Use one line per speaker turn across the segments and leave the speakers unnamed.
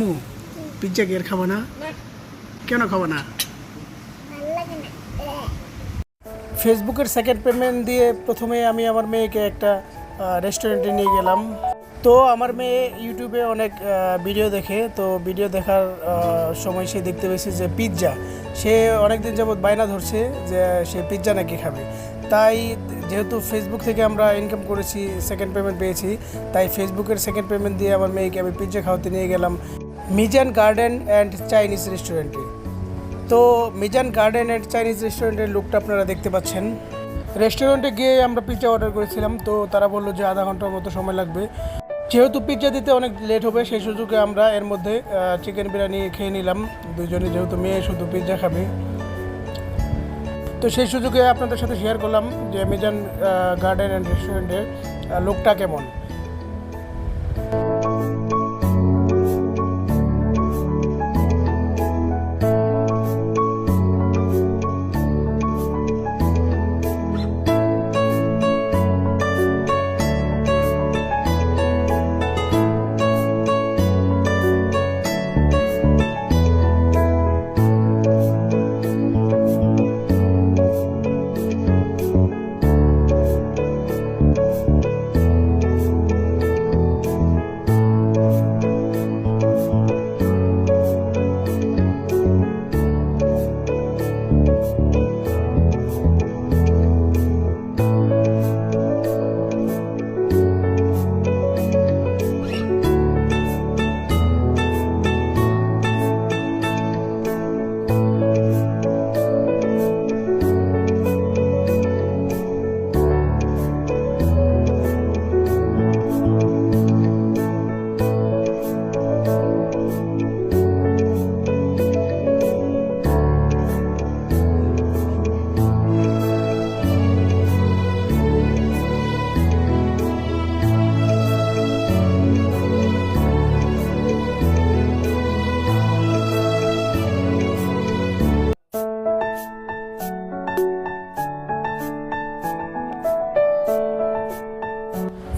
আমু pizza কি আর খাব না? কেন খাব না? ফেসবুকের সেকেন্ড পেমেন্ট দিয়ে প্রথমে আমি আমার মেয়েকে একটা রেস্টুরেন্টে নিয়ে গেলাম। তো আমার মেয়ে ইউটিউবে অনেক ভিডিও দেখে। তো ভিডিও দেখার সময় সে দেখতে পেয়েছে যে পিৎজা সে অনেকদিন যাবৎ বায়না ধরছে যে সে পিৎজা নাকি খাবে। তাই যেহেতু ফেসবুক থেকে আমরা ইনকাম করেছি সেকেন্ড পেমেন্ট পেয়েছি তাই ফেসবুকের সেকেন্ড পেমেন্ট দিয়ে আমার মেয়েকে আমি পিৎজা খাওয়াতে নিয়ে গেলাম। মিজান গার্ডেন অ্যান্ড চাইনিজ রেস্টুরেন্টে। তো মিজান গার্ডেন অ্যান্ড চাইনিজ রেস্টুরেন্টের লুকটা আপনারা দেখতে পাচ্ছেন। রেস্টুরেন্টে গিয়ে আমরা পিৎজা অর্ডার করেছিলাম, তো তারা বলল যে আধা ঘণ্টার মতো সময় লাগবে। যেহেতু পিৎজা দিতে অনেক লেট হবে, সেই সুযোগে আমরা এর মধ্যে চিকেন বিরিয়ানি খেয়ে নিলাম। দুজনে যেহেতু মেয়ে, শুধু পিৎজা খাবে। তো সেই সুযোগে আপনাদের সাথে শেয়ার করলাম যে মিজান গার্ডেন অ্যান্ড রেস্টুরেন্টের লুকটা কেমন।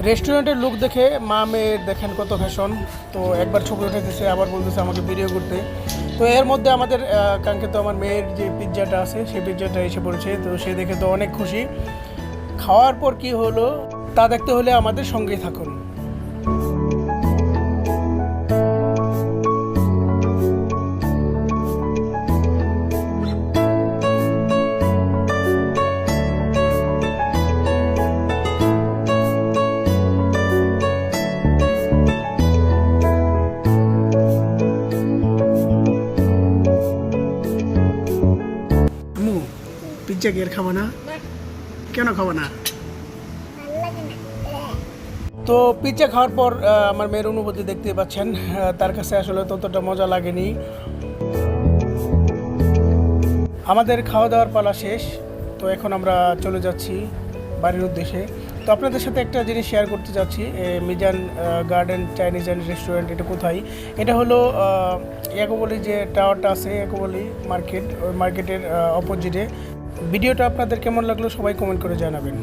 রেস্টুরেন্টের লুক দেখে মা মেয়ের দেখেন কত ফ্যাশন তো একবার ছবি উঠেছে আবার বলতেছে আমাকে ভিডিও করতে। তো এর মধ্যে আমাদের কাঙ্কে কাঙ্ক্ষিত আমার মেয়ের যে পিৎজাটা আছে সেই পিৎজাটা এসে পড়েছে। তো সে দেখে তো অনেক খুশি। খাওয়ার পর কি হলো, তা দেখতে হলে আমাদের সঙ্গেই থাকুন। পিৎজা কি খাব না? কেন খাব না? তো পিৎজা খাওয়ার পর আমার মেয়ের অনুভূতি দেখতে পাচ্ছেন। তার কাছে আসলে ততটা মজা লাগেনি। আমাদের খাওয়া দাওয়ার পালা শেষ। তো এখন আমরা চলে যাচ্ছি বাড়ির উদ্দেশ্যে। তো আপনাদের সাথে একটা জিনিস শেয়ার করতে যাচ্ছি Mizan garden Chinese and restaurant এটা কোথায়? এটা হলো একবলি যে টাওয়ারটা আছে একবলি মার্কেট ওই মার্কেটের অপোজিটে ভিডিওটা আপনাদের কেমন লাগল সবাই কমেন্ট করে জানাবেন।